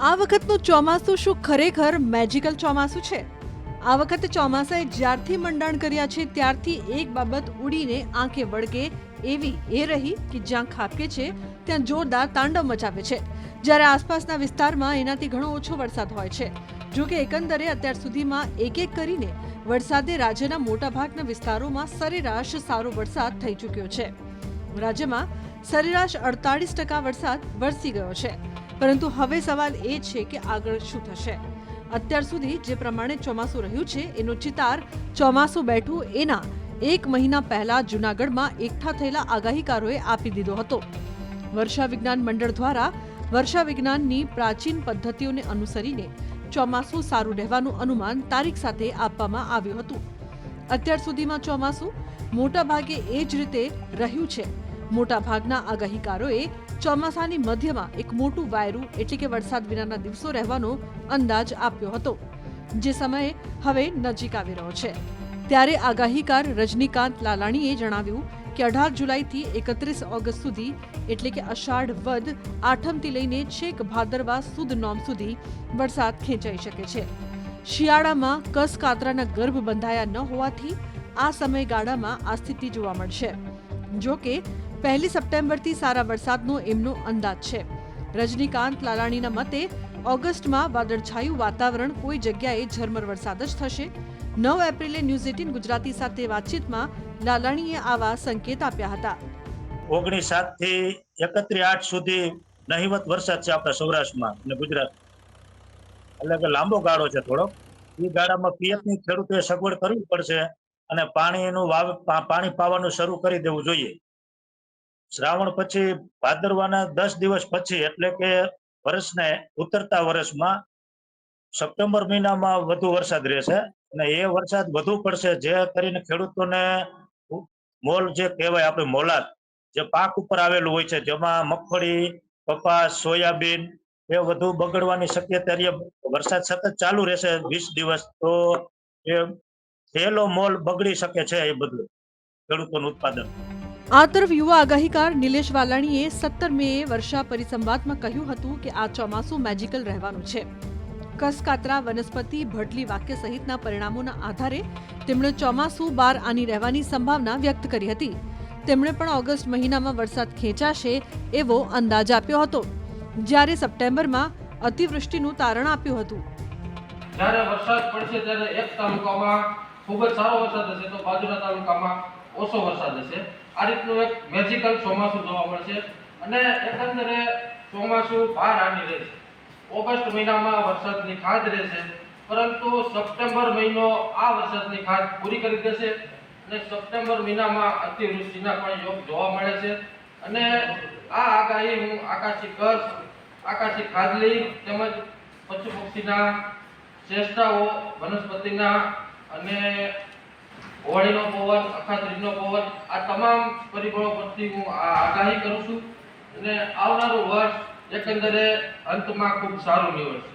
આ વખતનું ચોમાસું શું ખરેખર મેજિકલ ચોમાસું છે? આ વખતે ચોમાસાએ જ્યારથી મંડાણ કર્યા છે, ત્યારથી એક બાબત ઉડીને આંખે વળગે એવી એ રહી કે જ્યાં ખાબકે છે, ત્યાં જોરદાર તાંડવ મચાવે છે. જ્યારે આસપાસના વિસ્તારમાં એનાથી ઘણો ઓછો વરસાદ હોય છે. જો કે એકંદરે અત્યાર સુધીમાં એક એક કરીને વરસાદે રાજ્યના મોટાભાગના વિસ્તારોમાં સરેરાશ સારો વરસાદ થઈ ચૂક્યો છે. રાજ્યમાં સરેરાશ અડતાળીસ ટકા વરસાદ વરસી ગયો છે. પરંતુ હવે સવાલ એ છે કે આગળ શું થશે. અત્યાર સુધી જે પ્રમાણે ચોમાસું રહ્યું છે, એનો ચિતાર ચોમાસું બેઠું એના એક મહિના પહેલા જૂનાગઢમાં એકઠા થયેલા આગાહીકારોએ આપી દીધો હતો. વર્ષા વિજ્ઞાન મંડળ દ્વારા વર્ષા વિજ્ઞાનની પ્રાચીન પદ્ધતિઓને અનુસરીને ચોમાસું સારું રહેવાનું અનુમાન તારીખ સાથે આપવામાં આવ્યું હતું. અત્યાર સુધીમાં ચોમાસું મોટા ભાગે એ જ રીતે રહ્યું છે. મોટા ભાગના આગાહીકારોએ ચોમાસાની મધ્યમાં એક મોટું વાયરું એટલે કે વરસાદ વિનાના દિવસો રહેવાનો અંદાજ આપ્યો હતો, જે સમયે હવે નજીક આવી રહ્યો છે. ત્યારે આગાહીકાર રજનીકાંત લાલાણીએ જણાવ્યું કે અઢાર જુલાઈથી એકત્રીસ ઓગસ્ટ સુધી, એટલે કે અષાઢ વદ આઠમથી લઈને છેક ભાદરવા સુદ નોમ સુધી વરસાદ ખેંચાઈ શકે છે. શિયાળામાં કસ કાતરાના ગર્ભ બંધાયા ન હોવાથી આ સમયગાળામાં આ સ્થિતિ જોવા મળશે. જો કે પહેલી સપ્ટેમ્બરથી સારા વરસાદનો એમનો અંદાજ છે. રજનીકાંત લાલાણીના મતે, ઓગસ્ટમાં વાદળછાયું વાતાવરણ કોઈ જગ્યાએ ઝરમર વરસાદ જ થશે. નવ એપ્રિલે ન્યૂઝ એટીન ગુજરાતી સાથે વાતચીતમાં લાલાણીએ આવા સંકેત આપ્યા હતા. ઓગણીસ સાતથી એકત્રીસ આઠ સુધી નહિવત વરસાદ છે આપણા સૌરાષ્ટ્રમાં અને ગુજરાત. એટલે કે લાંબો ગાળો છે થોડો. એ ગાળામાં પિયતની ખેડૂતોએ સગવડ કરવી પડશે અને પાણીનું વાવ પાણી પાવાનું શરૂ કરી દેવું જોઈએ. શ્રાવણ પછી ભાદરવાના દસ દિવસ પછી એટલે કે વર્ષને ઉતરતા વર્ષમાં સપ્ટેમ્બર મહિનામાં વધુ વરસાદ રહેશે અને એ વરસાદ વધુ પડશે જે કરીને ખેડૂતોને મોલ જે કહેવાય આપણે મોલાત જે પાક ઉપર આવેલું હોય છે, જેમાં મગફળી, કપાસ, સોયાબીન એ વધુ બગડવાની શક્યતા વરસાદ સતત ચાલુ રહેશે વીસ દિવસ, તો એ થયેલો મોલ બગડી શકે છે એ બધું ખેડૂતોનું ઉત્પાદન. આ તરફ યુવા આગાહીકાર નિલેશ વાલાણીએ સત્તર મેએ વર્ષા પરિસંવાદમાં કહ્યું હતું કે આ ચોમાસું મેજિકલ રહેવાનું છે. કસકાતરા, વનસ્પતિ ભડલી વાક્ય સહિતના પરિણામોના આધારે તેમણે ચોમાસું બાર આની રહેવાની સંભાવના વ્યક્ત કરી હતી. તેમણે પણ ઓગસ્ટ મહિનામાં વરસાદ ખેંચાશે એવો અંદાજ આપ્યો હતો. જ્યારે સપ્ટેમ્બરમાં અતિવૃષ્ટિનું તારણ આપ્યું હતું. જ્યારે વરસાદ પડશે ત્યારે એક તાલુકામાં ખૂબ જ સારો વરસાદ હશે તો બાજુના તાલુકામાં ઓછો વરસાદ હશે. આ રીતનું એક મેજિકલ ચોમાસું જોવા મળશે. અને એકંદરે ચોમાસું બહાર આની રહેશે. ઓગસ્ટ મહિનામાં વરસાદની ખાદ રહેશે. પરંતુ સપ્ટેમ્બર મહિનો આ વરસાદની ખાદ પૂરી કરી દેશે. અને સપ્ટેમ્બર મહિનામાં અતિવૃષ્ટિના પણ યોગ જોવા મળે છે. અને આ આગાહી હું આકાશી કચ્છ, આકાશી ખાદલી તેમજ પશુ પક્ષીના ચેષ્ટાઓ વનસ્પતિના અને હોળીનો પવન, અખાત્રીજનો પવન, આ તમામ પરિબળો પરથી હું આગાહી કરું છું. અને આવનારું વર્ષ એકંદરે અંતમાં ખૂબ સારું નીવડશે.